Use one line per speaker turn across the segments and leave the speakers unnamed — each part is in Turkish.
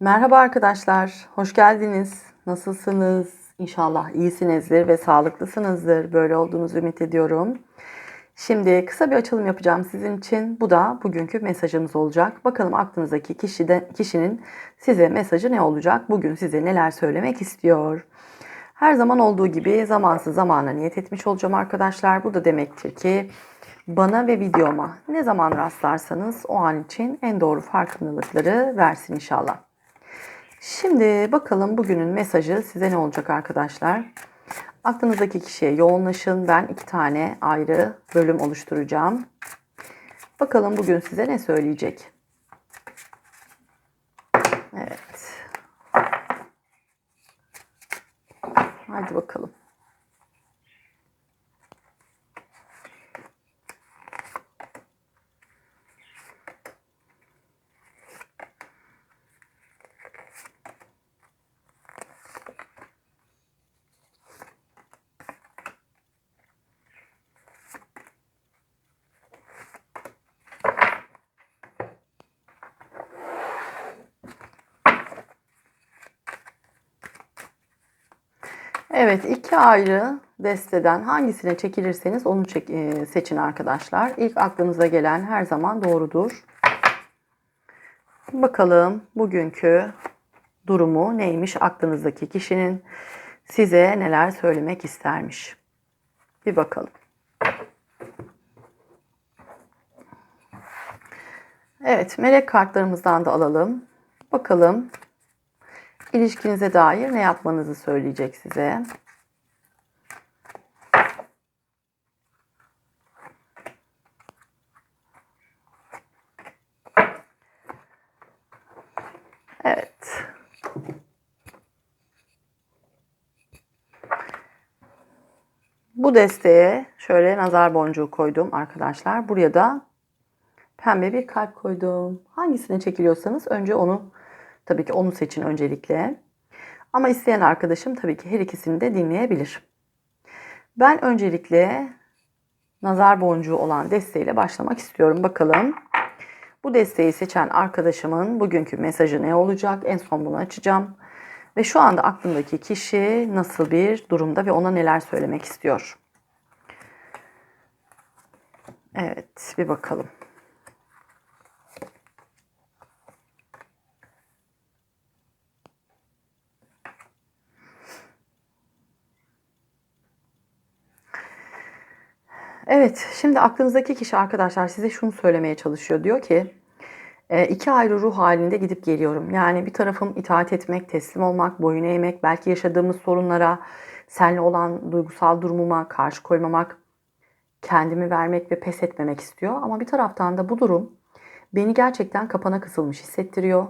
Merhaba arkadaşlar, hoş geldiniz. Nasılsınız? İnşallah iyisinizdir ve sağlıklısınızdır. Böyle olduğunuzu ümit ediyorum. Şimdi kısa bir açılım yapacağım sizin için. Bu da bugünkü mesajımız olacak. Bakalım aklınızdaki kişi de, kişinin size mesajı ne olacak? Bugün size neler söylemek istiyor? Her zaman olduğu gibi zamansız zamana niyet etmiş olacağım arkadaşlar. Bu da demektir ki bana ve videoma ne zaman rastlarsanız o an için en doğru farkındalıkları versin inşallah. Şimdi bakalım bugünün mesajı size ne olacak arkadaşlar? Aklınızdaki kişiye yoğunlaşın. Ben iki tane ayrı bölüm oluşturacağım. Bakalım bugün size ne söyleyecek? Evet. Hadi bakalım. Evet, iki ayrı desteden hangisine çekilirseniz onu çek- e, seçin arkadaşlar. İlk aklınıza gelen her zaman doğrudur. Bakalım bugünkü durumu neymiş aklınızdaki kişinin size neler söylemek istermiş. Bir bakalım. Evet, melek kartlarımızdan da alalım. Bakalım ilişkinize dair ne yapmanızı söyleyecek size. Evet. Bu desteğe şöyle nazar boncuğu koydum arkadaşlar. Buraya da pembe bir kalp koydum. Hangisine çekiliyorsanız önce onu tabii ki onu seçin öncelikle. Ama isteyen arkadaşım tabii ki her ikisini de dinleyebilir. Ben öncelikle nazar boncuğu olan desteğiyle başlamak istiyorum. Bakalım bu desteği seçen arkadaşımın bugünkü mesajı ne olacak? En son bunu açacağım. Ve şu anda aklımdaki kişi nasıl bir durumda ve ona neler söylemek istiyor? Evet, bir bakalım. Evet, şimdi aklınızdaki kişi arkadaşlar size şunu söylemeye çalışıyor. Diyor ki, e, iki ayrı ruh halinde gidip geliyorum. Yani bir tarafım itaat etmek, teslim olmak, boyun eğmek, belki yaşadığımız sorunlara, seninle olan duygusal durumuma karşı koymamak, kendimi vermek ve pes etmemek istiyor. Ama bir taraftan da bu durum beni gerçekten kapana kısılmış hissettiriyor.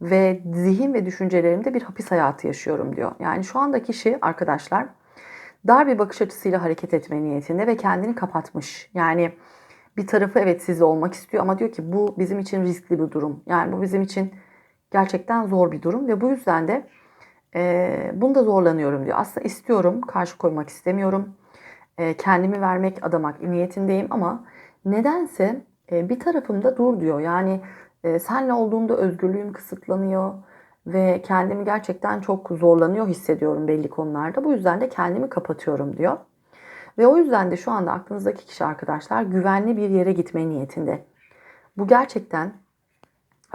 Ve zihin ve düşüncelerimde bir hapis hayatı yaşıyorum diyor. Yani şu anda kişi arkadaşlar dar bir bakış açısıyla hareket etme niyetinde ve kendini kapatmış. Yani bir tarafı evet sizle olmak istiyor ama diyor ki bu bizim için riskli bir durum. Yani bu bizim için gerçekten zor bir durum ve bu yüzden de e, bunda zorlanıyorum diyor. Aslında istiyorum, karşı koymak istemiyorum. E, kendimi vermek, adamak niyetindeyim ama nedense e, bir tarafımda dur diyor. Yani e, senle olduğumda özgürlüğüm kısıtlanıyor ve kendimi gerçekten çok zorlanıyor hissediyorum belli konularda. Bu yüzden de kendimi kapatıyorum diyor. Ve o yüzden de şu anda aklınızdaki kişi arkadaşlar güvenli bir yere gitme niyetinde. Bu gerçekten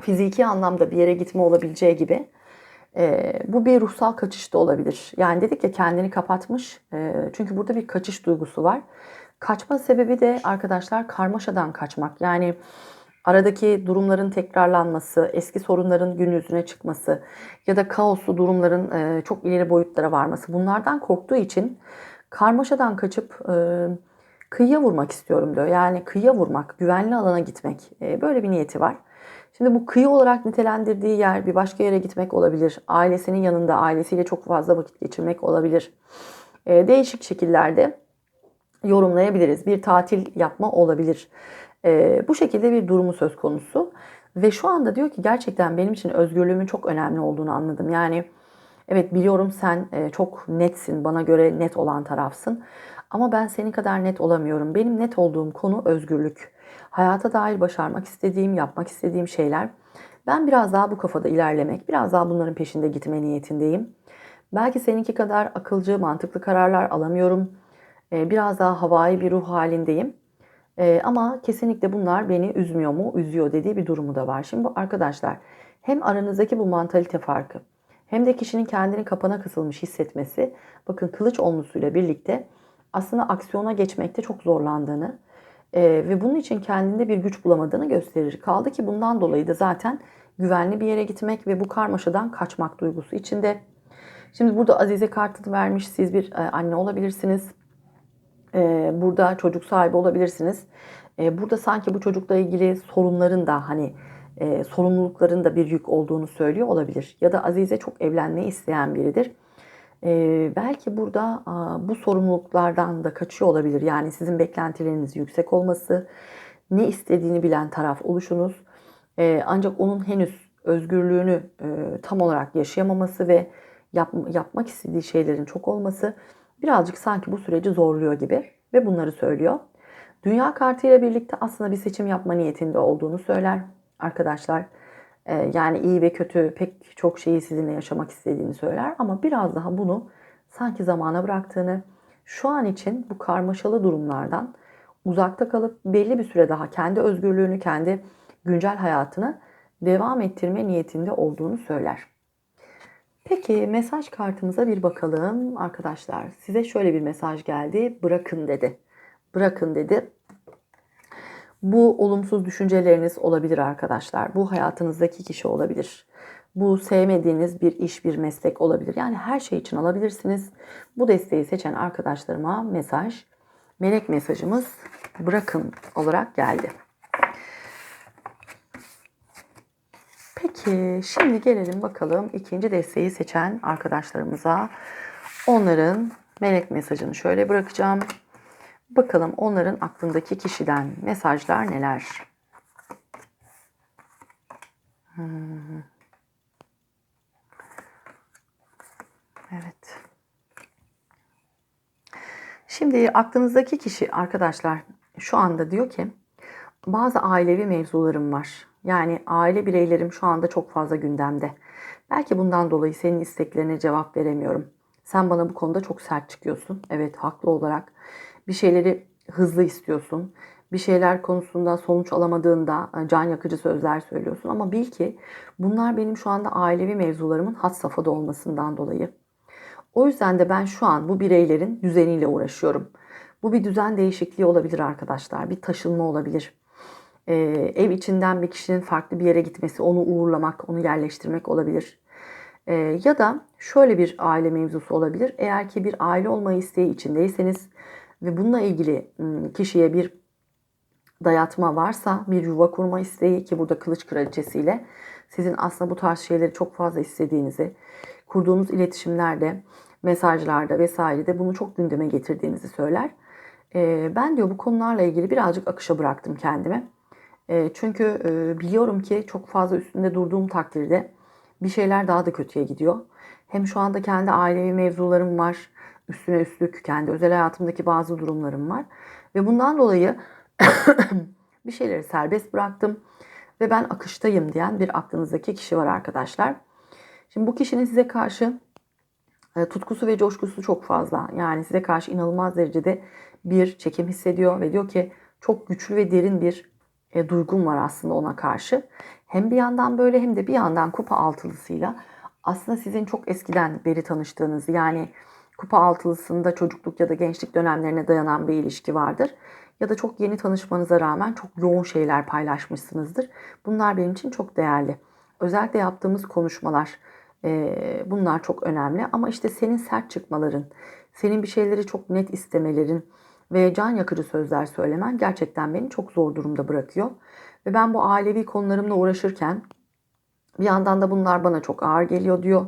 fiziki anlamda bir yere gitme olabileceği gibi e, bu bir ruhsal kaçış da olabilir. Yani dedik ya kendini kapatmış. E, çünkü burada bir kaçış duygusu var. Kaçma sebebi de arkadaşlar karmaşadan kaçmak. Yani aradaki durumların tekrarlanması, eski sorunların gün yüzüne çıkması ya da kaoslu durumların e, çok ileri boyutlara varması bunlardan korktuğu için karmaşadan kaçıp e, kıyıya vurmak istiyorum diyor. Yani kıyıya vurmak, güvenli alana gitmek. E, böyle bir niyeti var. Şimdi bu kıyı olarak nitelendirdiği yer bir başka yere gitmek olabilir. Ailesinin yanında, ailesiyle çok fazla vakit geçirmek olabilir. Değişik şekillerde yorumlayabiliriz. Bir tatil yapma olabilir. E, bu şekilde bir durumu söz konusu. Ve şu anda diyor ki gerçekten benim için özgürlüğümün çok önemli olduğunu anladım. Yani evet biliyorum sen e, çok netsin, bana göre net olan tarafsın. Ama ben senin kadar net olamıyorum. Benim net olduğum konu özgürlük. Hayata dair başarmak istediğim, yapmak istediğim şeyler. Ben biraz daha bu kafada ilerlemek, biraz daha bunların peşinde gitme niyetindeyim. Belki seninki kadar akılcı, mantıklı kararlar alamıyorum. Ee, biraz daha havai bir ruh halindeyim. Ee, ama kesinlikle bunlar beni üzmüyor mu, üzüyor dediği bir durumu da var. Şimdi bu arkadaşlar hem aranızdaki bu mantalite farkı hem de kişinin kendini kapana kısılmış hissetmesi bakın kılıç olmuşuyla birlikte aslında aksiyona geçmekte çok zorlandığını e, ve bunun için kendinde bir güç bulamadığını gösterir. Kaldı ki bundan dolayı da zaten güvenli bir yere gitmek ve bu karmaşadan kaçmak duygusu içinde. Şimdi burada Azize kartını vermiş. Siz bir e, anne olabilirsiniz. E, burada çocuk sahibi olabilirsiniz. E, burada sanki bu çocukla ilgili sorunların da hani e, sorumlulukların da bir yük olduğunu söylüyor olabilir. Ya da Azize çok evlenmeyi isteyen biridir. E, belki burada bu sorumluluklardan da kaçıyor olabilir. Yani sizin beklentileriniz yüksek olması, ne istediğini bilen taraf oluşunuz. Ancak onun henüz özgürlüğünü e, tam olarak yaşayamaması ve yap, yapmak istediği şeylerin çok olması birazcık sanki bu süreci zorluyor gibi ve bunları söylüyor. Dünya kartıyla birlikte aslında bir seçim yapma niyetinde olduğunu söyler arkadaşlar. Ee, yani iyi ve kötü pek çok şeyi sizinle yaşamak istediğini söyler ama biraz daha bunu sanki zamana bıraktığını, şu an için bu karmaşalı durumlardan uzakta kalıp belli bir süre daha kendi özgürlüğünü, kendi güncel hayatını devam ettirme niyetinde olduğunu söyler. Peki mesaj kartımıza bir bakalım arkadaşlar. Size şöyle bir mesaj geldi. Bırakın dedi. Bırakın dedi. Bu olumsuz düşünceleriniz olabilir arkadaşlar. Bu hayatınızdaki kişi olabilir. Bu sevmediğiniz bir iş, bir meslek olabilir. Yani her şey için alabilirsiniz. Bu desteği seçen arkadaşlarıma mesaj, melek mesajımız bırakın olarak geldi. Peki şimdi gelelim bakalım ikinci desteği seçen arkadaşlarımıza. Onların melek mesajını şöyle bırakacağım. Bakalım onların aklındaki kişiden mesajlar neler? Hmm. Evet. Şimdi aklınızdaki kişi arkadaşlar şu anda diyor ki bazı ailevi mevzularım var. Yani aile bireylerim şu anda çok fazla gündemde. Belki bundan dolayı senin isteklerine cevap veremiyorum. Sen bana bu konuda çok sert çıkıyorsun. Evet haklı olarak. Bir şeyleri hızlı istiyorsun. Bir şeyler konusunda sonuç alamadığında e, can yakıcı sözler söylüyorsun. Ama bil ki bunlar benim şu anda ailevi mevzularımın hat safhada olmasından dolayı. O yüzden de ben şu an bu bireylerin düzeniyle uğraşıyorum. Bu bir düzen değişikliği olabilir arkadaşlar. Bir taşınma olabilir e, ev içinden bir kişinin farklı bir yere gitmesi, onu uğurlamak, onu yerleştirmek olabilir. E, ya da şöyle bir aile mevzusu olabilir. Eğer ki bir aile olma isteği içindeyseniz ve bununla ilgili kişiye bir dayatma varsa, bir yuva kurma isteği ki burada kılıç kraliçesiyle sizin aslında bu tarz şeyleri çok fazla istediğinizi, kurduğunuz iletişimlerde, mesajlarda vesairede bunu çok gündeme getirdiğinizi söyler. Ben diyor bu konularla ilgili birazcık akışa bıraktım kendimi. E, çünkü e, biliyorum ki çok fazla üstünde durduğum takdirde bir şeyler daha da kötüye gidiyor. Hem şu anda kendi ailevi mevzularım var. Üstüne üstlük kendi özel hayatımdaki bazı durumlarım var. Ve bundan dolayı bir şeyleri serbest bıraktım. Ve ben akıştayım diyen bir aklınızdaki kişi var arkadaşlar. Şimdi bu kişinin size karşı e, tutkusu ve coşkusu çok fazla. Yani size karşı inanılmaz derecede bir çekim hissediyor ve diyor ki çok güçlü ve derin bir e, duygum var aslında ona karşı. Hem bir yandan böyle hem de bir yandan kupa altılısıyla aslında sizin çok eskiden beri tanıştığınız yani kupa altılısında çocukluk ya da gençlik dönemlerine dayanan bir ilişki vardır. Ya da çok yeni tanışmanıza rağmen çok yoğun şeyler paylaşmışsınızdır. Bunlar benim için çok değerli. Özellikle yaptığımız konuşmalar e, bunlar çok önemli. Ama işte senin sert çıkmaların, senin bir şeyleri çok net istemelerin, ve can yakıcı sözler söylemen gerçekten beni çok zor durumda bırakıyor. Ve ben bu ailevi konularımla uğraşırken bir yandan da bunlar bana çok ağır geliyor diyor.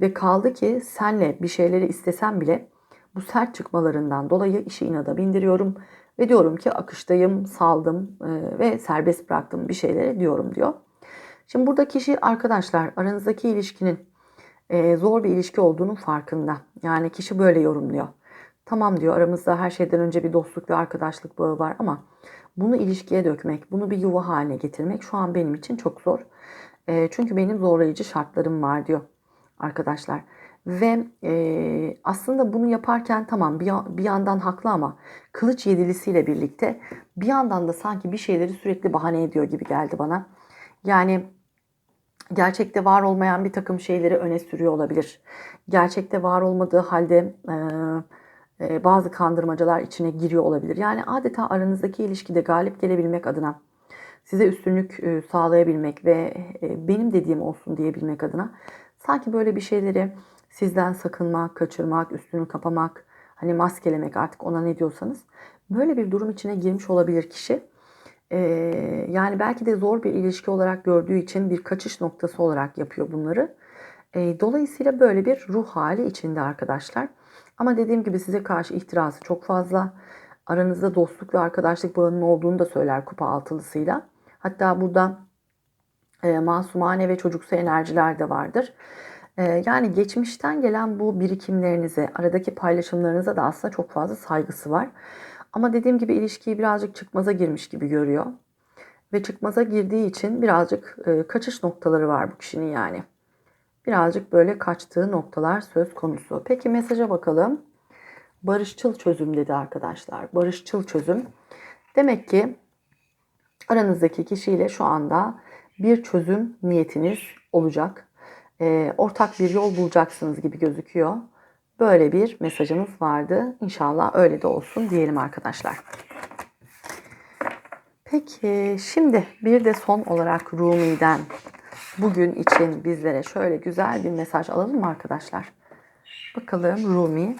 Ve kaldı ki senle bir şeyleri istesem bile bu sert çıkmalarından dolayı işi inada bindiriyorum. Ve diyorum ki akıştayım, saldım e, ve serbest bıraktım bir şeyleri diyorum diyor. Şimdi burada kişi arkadaşlar aranızdaki ilişkinin e, zor bir ilişki olduğunun farkında. Yani kişi böyle yorumluyor. Tamam diyor aramızda her şeyden önce bir dostluk ve arkadaşlık bağı var ama bunu ilişkiye dökmek, bunu bir yuva haline getirmek şu an benim için çok zor. E, çünkü benim zorlayıcı şartlarım var diyor arkadaşlar. Ve e, aslında bunu yaparken tamam bir, bir yandan haklı ama kılıç yedilisiyle birlikte bir yandan da sanki bir şeyleri sürekli bahane ediyor gibi geldi bana. Yani gerçekte var olmayan bir takım şeyleri öne sürüyor olabilir. Gerçekte var olmadığı halde e, bazı kandırmacalar içine giriyor olabilir. Yani adeta aranızdaki ilişkide galip gelebilmek adına size üstünlük e, sağlayabilmek ve e, benim dediğim olsun diyebilmek adına sanki böyle bir şeyleri sizden sakınmak, kaçırmak, üstünü kapamak, hani maskelemek artık ona ne diyorsanız böyle bir durum içine girmiş olabilir kişi. Yani belki de zor bir ilişki olarak gördüğü için bir kaçış noktası olarak yapıyor bunları. Dolayısıyla böyle bir ruh hali içinde arkadaşlar. Ama dediğim gibi size karşı ihtirası çok fazla. Aranızda dostluk ve arkadaşlık bağının olduğunu da söyler kupa altılısıyla. Hatta burada e, masumane ve çocuksu enerjiler de vardır. E, yani geçmişten gelen bu birikimlerinize, aradaki paylaşımlarınıza da aslında çok fazla saygısı var. Ama dediğim gibi ilişkiyi birazcık çıkmaza girmiş gibi görüyor. Ve çıkmaza girdiği için birazcık e, kaçış noktaları var bu kişinin yani. Birazcık böyle kaçtığı noktalar söz konusu. Peki mesaja bakalım. Barışçıl çözüm dedi arkadaşlar. Barışçıl çözüm. Demek ki aranızdaki kişiyle şu anda bir çözüm niyetiniz olacak. E, ortak bir yol bulacaksınız gibi gözüküyor. Böyle bir mesajımız vardı. İnşallah öyle de olsun diyelim arkadaşlar. Peki şimdi bir de son olarak Rumi'den bugün için bizlere şöyle güzel bir mesaj alalım mı arkadaşlar? Bakalım Rumi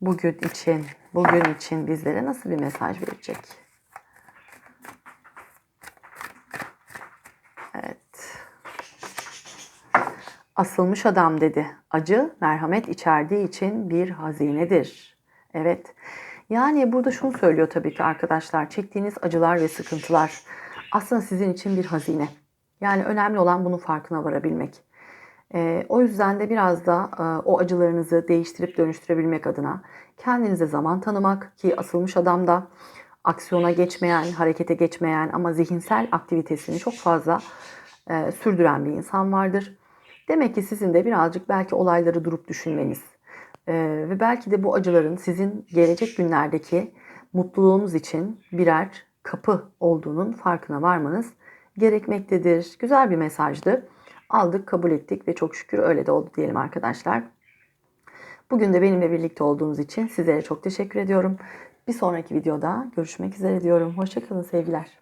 bugün için, bugün için bizlere nasıl bir mesaj verecek? Evet. Asılmış adam dedi. Acı merhamet içerdiği için bir hazinedir. Evet. Yani burada şunu söylüyor tabii ki arkadaşlar. Çektiğiniz acılar ve sıkıntılar aslında sizin için bir hazine. Yani önemli olan bunun farkına varabilmek. Ee, o yüzden de biraz da e, o acılarınızı değiştirip dönüştürebilmek adına kendinize zaman tanımak ki asılmış adam da aksiyona geçmeyen, harekete geçmeyen ama zihinsel aktivitesini çok fazla e, sürdüren bir insan vardır. Demek ki sizin de birazcık belki olayları durup düşünmeniz e, ve belki de bu acıların sizin gelecek günlerdeki mutluluğunuz için birer kapı olduğunun farkına varmanız gerekmektedir. Güzel bir mesajdı. Aldık, kabul ettik ve çok şükür öyle de oldu diyelim arkadaşlar. Bugün de benimle birlikte olduğunuz için sizlere çok teşekkür ediyorum. Bir sonraki videoda görüşmek üzere diyorum. Hoşçakalın sevgiler.